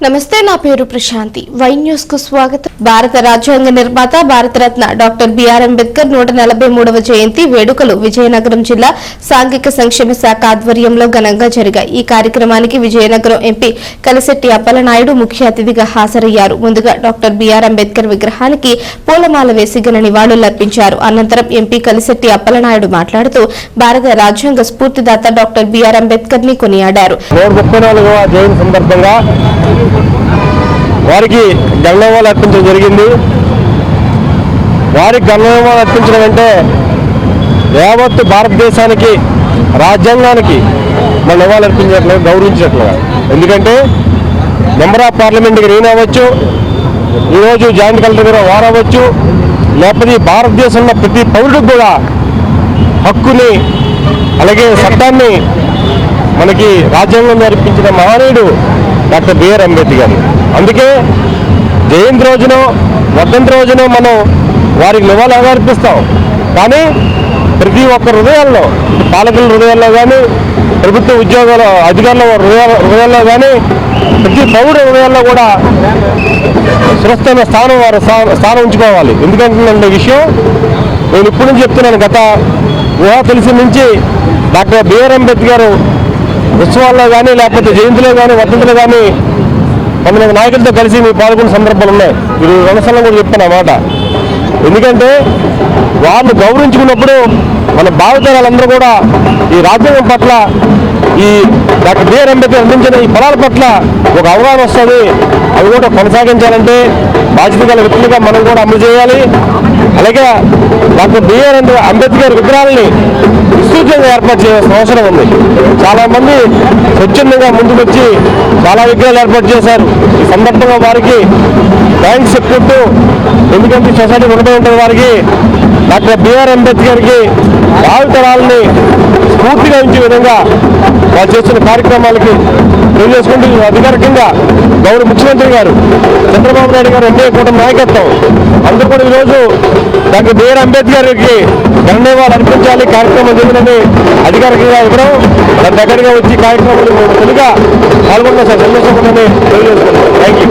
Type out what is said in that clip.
నమస్తే నా పేరు ప్రశాంతి. వై న్యూస్కు స్వాగతం. భారత రాజ్యాంగ నిర్మాత భారతరత్న డాక్టర్ బిఆర్ అంబేద్కర్ నూట నలభై మూడవ జయంతి వేడుకలు విజయనగరం జిల్లా సాంఘిక సంక్షేమ శాఖ ఆధ్వర్యంలో ఘనంగా జరిగాయి. ఈ కార్యక్రమానికి విజయనగరం ఎంపీ కలిశెట్టి అప్పలనాయుడు ముఖ్య అతిథిగా హాజరయ్యారు. ముందుగా డాక్టర్ బిఆర్ అంబేద్కర్ విగ్రహానికి పూలమాల వేసి ఘన నివాళులర్పించారు అనంతరం ఎంపీ కలిశెట్టి అప్పలనాయుడు మాట్లాడుతూ భారత రాజ్యాంగ స్ఫూర్తిదాత డాక్టర్ బిఆర్ అంబేద్కర్ని కొనియాడారు వారికి గణనవాళ్ళు అర్పించడం జరిగింది. వారికి గణనవాళ్ళు అర్పించడం అంటే యావత్తు భారతదేశానికి రాజ్యాంగానికి మన నివాళులు అర్పించినట్లు గౌరవించినట్లుగా. ఎందుకంటే మెంబర్ ఆఫ్ పార్లమెంట్కి నేను అవ్వచ్చు ఈరోజు జాయింట్ కలెక్టర్ గారు వారు అవ్వచ్చు లేకపోతే ఈ భారతదేశంలో ప్రతి పౌరుడికి కూడా హక్కుని అలాగే చట్టాన్ని మనకి రాజ్యాంగం నేర్పించిన మహనీయుడు డాక్టర్ బిఆర్ అంబేద్కర్ అందుకే జయంతి రోజున వర్ధంతి రోజున మనం వారికి నివాళులు అర్పిస్తాం. కానీ ప్రతి ఒక్క హృదయాల్లో పాలకుల హృదయాల్లో కానీ ప్రభుత్వ ఉద్యోగాల అధికారుల హృదయాల్లో కానీ ప్రతి పౌరుడు హృదయాల్లో కూడా సురస్థమైన స్థానం వారు స్థానం ఉంచుకోవాలి. ఎందుకంటే విషయం నేను ఇప్పుడు నుంచి చెప్తున్నాను. గత ఊహ తెలిసి నుంచి డాక్టర్ బిఆర్ అంబేద్కర్ ఉత్సవాల్లో కానీ లేకపోతే జయంతిలో కానీ వర్ధంతిలో కానీ కొంతమంది నాయకులతో కలిసి మీ పాల్గొన్న సందర్భాలు ఉన్నాయి. ఇది రణస్థలం కూడా చెప్తాను అన్నమాట ఎందుకంటే వాళ్ళు గౌరవించుకున్నప్పుడు మన భావితరాలందరూ కూడా ఈ రాజ్యాంగం పట్ల ఈ డాక్టర్ బిఆర్ అంబేద్కర్ అందించిన ఈ పదాల పట్ల ఒక అవగాహన వస్తుంది. అవి కూడా కొనసాగించాలంటే బాధ్యత గల వ్యక్తులుగా మనం కూడా అమలు చేయాలి. అలాగే డాక్టర్ బిఆర్ అంబేద్కర్ విగ్రహాలని విస్తృతంగా ఏర్పాటు చేయాల్సిన అవసరం ఉంది. చాలా మంది స్వచ్ఛందంగా ముందుకొచ్చి చాలా విగ్రహాలు ఏర్పాటు చేశారు. ఈ సందర్భంగా వారికి థ్యాంక్స్ చెప్పుకుంటూ ఎందుకంటే సొసైటీ రుణపడి ఉంటుంది వారికి. డాక్టర్ బిఆర్ అంబేద్కర్కి భావితరాలని పూర్తిగా ఉంచే విధంగా వారు చేస్తున్న కార్యక్రమాలకి తెలియజేసుకుంటూ అధికారికంగా గౌరవ ముఖ్యమంత్రి గారు చంద్రబాబు నాయుడు గారు ఎన్డీఏ కూటమి నాయకత్వం. అందరూ కూడా ఈరోజు డాక్టర్ బిఆర్ అంబేద్కర్కి ధన్యవాదాలు అర్పించాలి. కార్యక్రమం జరిగిందని అధికారికంగా ఇవ్వడం దగ్గరగా వచ్చి కార్యక్రమంలో తెలుగా పాల్గొన్న సంతోషం తెలియజేసుకుంటాం థ్యాంక్ యూ